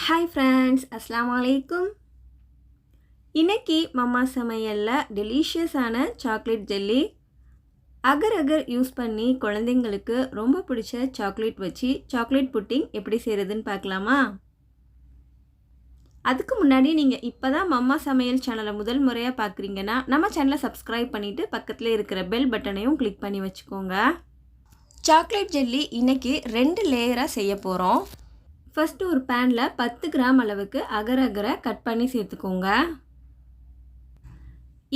Hi friends அஸ்லாம் வலைக்கும் இன்றைக்கி மம்மா சமையலில் டெலிஷியஸான chocolate jelly agar agar use பண்ணி குழந்தைங்களுக்கு ரொம்ப பிடிச்ச சாக்லேட் வச்சு சாக்லேட் புட்டிங் எப்படி செய்கிறதுன்னு பார்க்கலாமா? அதுக்கு முன்னாடி நீங்கள் இப்போ தான் மம்மா சமையல் சேனலை முதல் முறையாக பார்க்குறீங்கன்னா நம்ம சேனலை சப்ஸ்கிரைப் பண்ணிவிட்டு பக்கத்தில் இருக்கிற பெல் பட்டனையும் கிளிக் பண்ணி வச்சுக்கோங்க. சாக்லேட் ஜெல்லி இன்றைக்கி ரெண்டு லேயராக செய்ய போகிறோம் ஃபஸ்ட்டு ஒரு பேனில் பத்து கிராம் அளவுக்கு அகர அகரை கட் பண்ணி சேர்த்துக்கோங்க.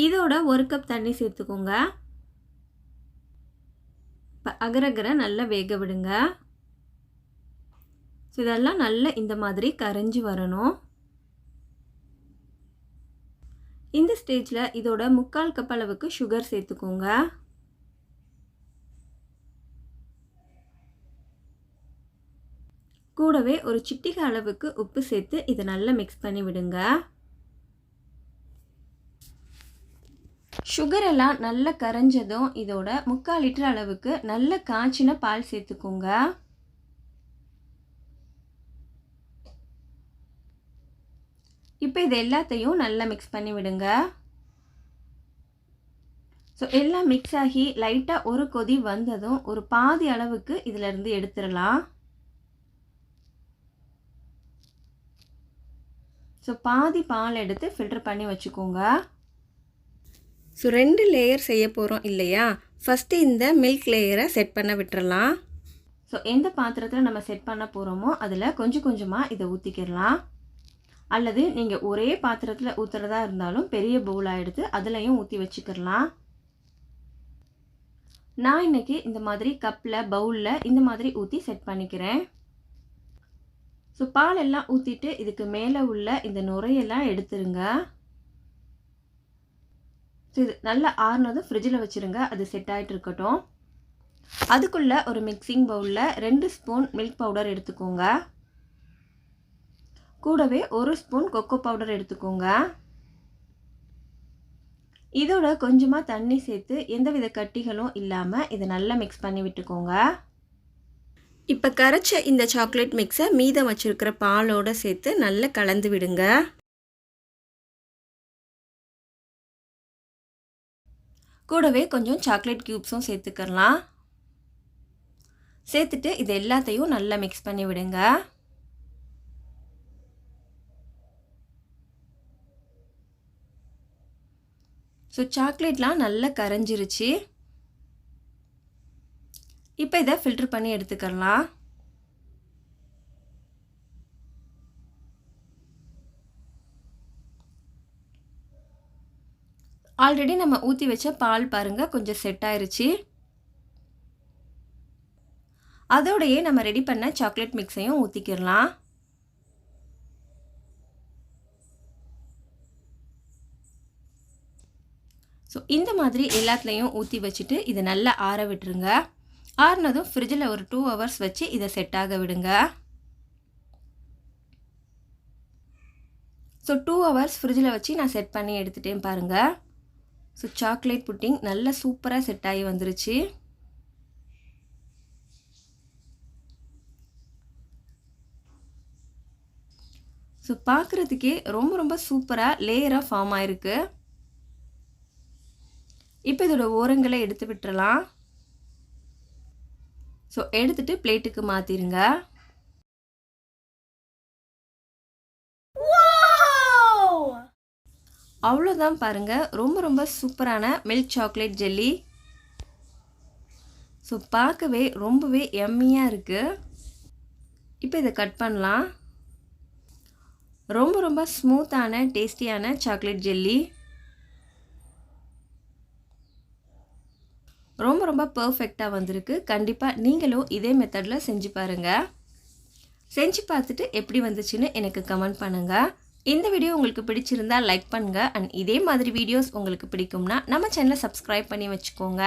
இதோட ஒரு கப் தண்ணி சேர்த்துக்கோங்க. இப்போ அகரகரை நல்லா வேக விடுங்க. ஸோ இதெல்லாம் நல்லா இந்த மாதிரி கரைஞ்சி வரணும். இந்த ஸ்டேஜில் இதோட முக்கால் கப் அளவுக்கு சுகர் சேர்த்துக்கோங்க. கூடவே ஒரு சிட்டிக அளவுக்கு உப்பு சேர்த்து இதை நல்லா மிக்ஸ் பண்ணி விடுங்க. சுகர் எல்லாம் நல்லா கரைஞ்சதும் இதோட முக்கால் லிட்டர் அளவுக்கு நல்ல காய்ச்சின பால் சேர்த்துக்கோங்க. இப்போ இது எல்லாத்தையும் நல்லா மிக்ஸ் பண்ணி விடுங்க. ஸோ எல்லாம் மிக்ஸ் ஆகி லைட்டாக ஒரு கொதி வந்ததும் ஒரு பாதி அளவுக்கு இதிலேருந்து எடுத்துடலாம். ஸோ பாதி பால் எடுத்து ஃபில்டர் பண்ணி வச்சுக்கோங்க. ஸோ ரெண்டு லேயர் செய்ய போகிறோம் இல்லையா? ஃபஸ்ட்டு இந்த மில்க் லேயரை செட் பண்ண விட்டுறலாம். ஸோ எந்த பாத்திரத்தில் நம்ம செட் பண்ண போகிறோமோ அதில் கொஞ்சம் கொஞ்சமாக இதை ஊற்றிக்கிடலாம் அல்லது நீங்கள் ஒரே பாத்திரத்தில் ஊற்றுறதா இருந்தாலும் பெரிய பவுலாக எடுத்து அதுலேயும் ஊற்றி வச்சுக்கிடலாம். நான் இன்றைக்கி இந்த மாதிரி கப்பில் பவுலில் இந்த மாதிரி ஊற்றி செட் பண்ணிக்கிறேன். ஸோ பால் எல்லாம் ஊற்றிட்டு இதுக்கு மேலே உள்ள இந்த நுரையெல்லாம் எடுத்துருங்க. ஸோ இது நல்லா ஆறுனதும் ஃப்ரிட்ஜில் வச்சுருங்க. அது செட் ஆகிட்டு இருக்கட்டும். அதுக்குள்ளே ஒரு மிக்சிங் பவுலில் ரெண்டு ஸ்பூன் மில்க் பவுடர் எடுத்துக்கோங்க. கூடவே ஒரு ஸ்பூன் கொக்கோ பவுடர் எடுத்துக்கோங்க. இதோட கொஞ்சமாக தண்ணி சேர்த்து எந்தவித கட்டிகளும் இல்லாமல் இதை நல்லா மிக்ஸ் பண்ணி விட்டுக்கோங்க. இப்போ கரைச்ச இந்த சாக்லேட் மிக்ஸை மீதம் வச்சுருக்கிற பாலோடு சேர்த்து நல்லா கலந்து விடுங்க. கூடவே கொஞ்சம் சாக்லேட் க்யூப்ஸும் சேர்த்துக்கலாம். சேர்த்துட்டு இது எல்லாத்தையும் நல்லா மிக்ஸ் பண்ணி விடுங்க. ஸோ சாக்லேட்லாம் நல்லா கரைஞ்சிருச்சு. இப்போ இதை ஃபில்டர் பண்ணி எடுத்துக்கலாம் ஆல்ரெடி நம்ம ஊற்றி வச்ச பால் பாருங்கள் கொஞ்சம் செட் ஆயிருச்சு. அதோடையே நம்ம ரெடி பண்ண சாக்லேட் மிக்ஸையும் ஊற்றிக்கிடலாம் ஸோ இந்த மாதிரி எல்லாத்துலேயும் ஊற்றி வச்சுட்டு இதை நல்லா ஆற விட்டுருங்க. ஆறுனதும் ஃப்ரிட்ஜில் ஒரு டூ ஹவர்ஸ் வச்சு இதை செட் ஆக விடுங்க. ஸோ டூ ஹவர்ஸ் ஃப்ரிட்ஜில் வச்சு நான் செட் பண்ணி எடுத்துட்டேன் பாருங்கள் ஸோ சாக்லேட் புட்டிங் நல்லா சூப்பராக செட் ஆகி வந்துருச்சு. ஸோ பார்க்குறதுக்கே ரொம்ப ரொம்ப சூப்பராக லேயராக ஃபார்ம் ஆயிருக்கு. இப்போ இதோட ஓரங்களை எடுத்து விட்டுறலாம். ஸோ எடுத்துகிட்டு பிளேட்டுக்கு மாற்றிடுங்க அவ்வளோதான் பாருங்கள் ரொம்ப ரொம்ப சூப்பரான மில்க் சாக்லேட் ஜெல்லி ஸோ பார்க்கவே ரொம்பவே எம்மியாக இருக்குது இப்போ இதை கட் பண்ணலாம். ரொம்ப ரொம்ப ஸ்மூத்தான டேஸ்டியான சாக்லேட் ஜெல்லி ரொம்ப ரொம்ப பர்ஃபெக்டாக வந்திருக்கு. கண்டிப்பாக நீங்களும் இதே மெத்தடில் செஞ்சு பாருங்கள் செஞ்சு பார்த்துட்டு எப்படி வந்துச்சுன்னு எனக்கு கமெண்ட் பண்ணுங்கள் இந்த வீடியோ உங்களுக்கு பிடிச்சிருந்தா லைக் பண்ணுங்கள் அண்ட் இதே மாதிரி வீடியோஸ் உங்களுக்கு பிடிக்கும்னா நம்ம சேனலை சப்ஸ்கிரைப் பண்ணி வச்சுக்கோங்க.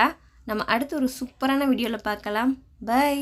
நம்ம அடுத்து ஒரு சூப்பரான வீடியோவில் பார்க்கலாம். பை